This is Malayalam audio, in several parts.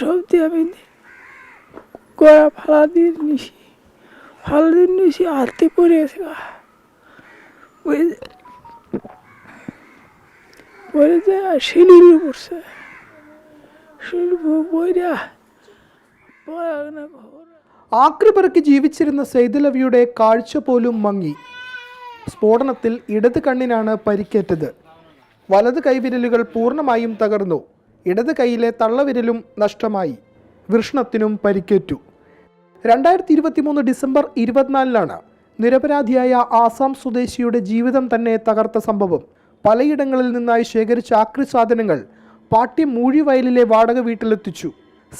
সব দিয়ে আমি গড়া ফালা দিয়ে নিছি ফালা দিয়ে নিছি হাতে পড়ে গেছে গা। ওই যে পরে যে শিলির পড়ছে শিলির বইরা পড়া না ঘর ആക്രിപെറുക്കി ജീവിച്ചിരുന്ന സെയ്ദലവിയുടെ കാഴ്ച പോലും മങ്ങി സ്ഫോടനത്തിൽ ഇടത് കണ്ണിനാണ് പരിക്കേറ്റത് വലത് കൈവിരലുകൾ പൂർണ്ണമായും തകർന്നു ഇടത് കൈയിലെ തള്ളവിരലും നഷ്ടമായി. വൃഷ്ണത്തിനും പരിക്കേറ്റു. രണ്ടായിരത്തി ഇരുപത്തിമൂന്ന് ഡിസംബർ ഇരുപത്തിനാലിലാണ് നിരപരാധിയായ ആസാം സ്വദേശിയുടെ ജീവിതം തന്നെ തകർത്ത സംഭവം. പലയിടങ്ങളിൽ നിന്നായി ശേഖരിച്ച ആക്രി സാധനങ്ങൾ പാട്ടി മൂഴിവയലിലെ വാടക വീട്ടിലെത്തിച്ചു.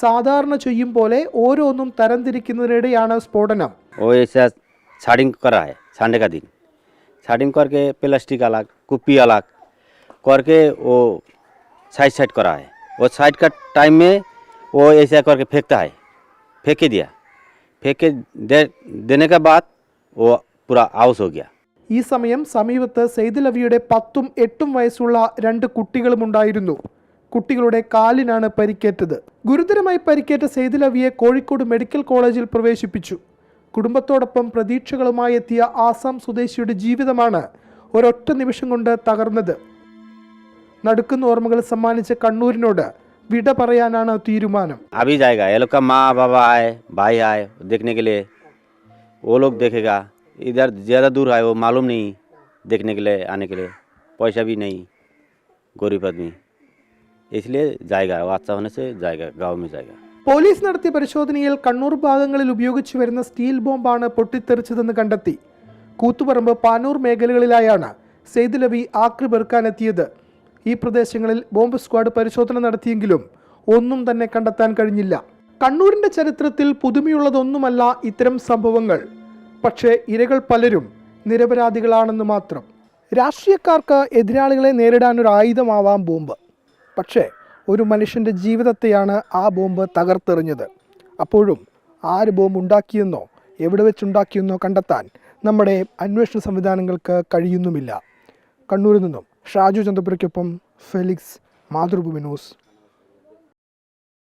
സാധാരണ ചെയ്യും പോലെ ഓരോന്നും തരംതിരിക്കുന്നതിനിടെയാണ് സ്ഫോടനം. ছাডিং করকে প্লাস্টিক আলাগ কুপি আলাগ कुप्पी अलग करके वो साइड साइड करा है वो साइड का टाइम में वो ऐसा करके फेंकता है फेंक के दिया फेंक के दे, देने के बाद वो पूरा आउस हो गया ഈ സമയം സമീപത്ത് സെയ്ദലവിയുടെ പത്തും എട്ടും വയസ്സുള്ള രണ്ട് കുട്ടികളും ഉണ്ടായിരുന്നു കുട്ടികളുടെ കാലിനാണ് പരിക്കേറ്റത് ഗുരുതരമായി പരിക്കേറ്റ സെയ്ദലവിയെ കോഴിക്കോട് മെഡിക്കൽ കോളേജിൽ പ്രവേശിപ്പിച്ചു കുടുംബത്തോടൊപ്പം പ്രതീക്ഷകളുമായി എത്തിയ ആസാം സ്വദേശിയുടെ ജീവിതമാണ് ഒരൊറ്റ നിമിഷം കൊണ്ട് തകർന്നത് നടുക്കുന്ന ഓർമ്മകൾ സമ്മാനിച്ച കണ്ണൂരിനോട് വിട പറയാനാണ് തീരുമാനം अभी जाएगा ये लोग का माँ बाबा आए भाई आए देखने के लिए वो लोग देखेगा इधर ज़्यादा दूर है वो मालूम नहीं देखने के लिए आने के लिए पैसा भी नहीं गरीब आदमी इसलिए जाएगा वो अच्छा होने से जाएगा गांव में जाएगा പോലീസ് നടത്തിയ പരിശോധനയിൽ കണ്ണൂർ ഭാഗങ്ങളിൽ ഉപയോഗിച്ചു വരുന്ന സ്റ്റീൽ ബോംബാണ് പൊട്ടിത്തെറിച്ചതെന്ന് കണ്ടെത്തി കൂത്തുപറമ്പ് പാനൂർ മേഖലകളിലായാണ് സെയ്ദലവി ആക്രി പെറുക്കാനെത്തിയത് ഈ പ്രദേശങ്ങളിൽ ബോംബ് സ്ക്വാഡ് പരിശോധന നടത്തിയെങ്കിലും ഒന്നും തന്നെ കണ്ടെത്താൻ കഴിഞ്ഞില്ല. കണ്ണൂരിന്റെ ചരിത്രത്തിൽ പുതുമയുള്ളതൊന്നുമല്ല ഇത്തരം സംഭവങ്ങൾ. പക്ഷേ ഇരകൾ പലരും നിരപരാധികളാണെന്ന് മാത്രം. രാഷ്ട്രീയക്കാർക്ക് എതിരാളികളെ നേരിടാൻ ഒരു ആയുധമാവാം ബോംബ്. പക്ഷേ ഒരു മനുഷ്യന്റെ ജീവിതത്തെയാണ് ആ ബോംബ് തകർത്തെറിഞ്ഞത്. അപ്പോഴും ആര് ബോംബ് ഉണ്ടാക്കിയെന്നോ എവിടെ വെച്ചുണ്ടാക്കിയെന്നോ കണ്ടെത്താൻ നമ്മുടെ അന്വേഷണ സംവിധാനങ്ങൾക്ക് കഴിയുന്നുമില്ല. കണ്ണൂരിൽ നിന്നും ഷാജു ചന്ദപുരയ്ക്കൊപ്പം ഫെലിക്സ് മാതൃഭൂമി ന്യൂസ്.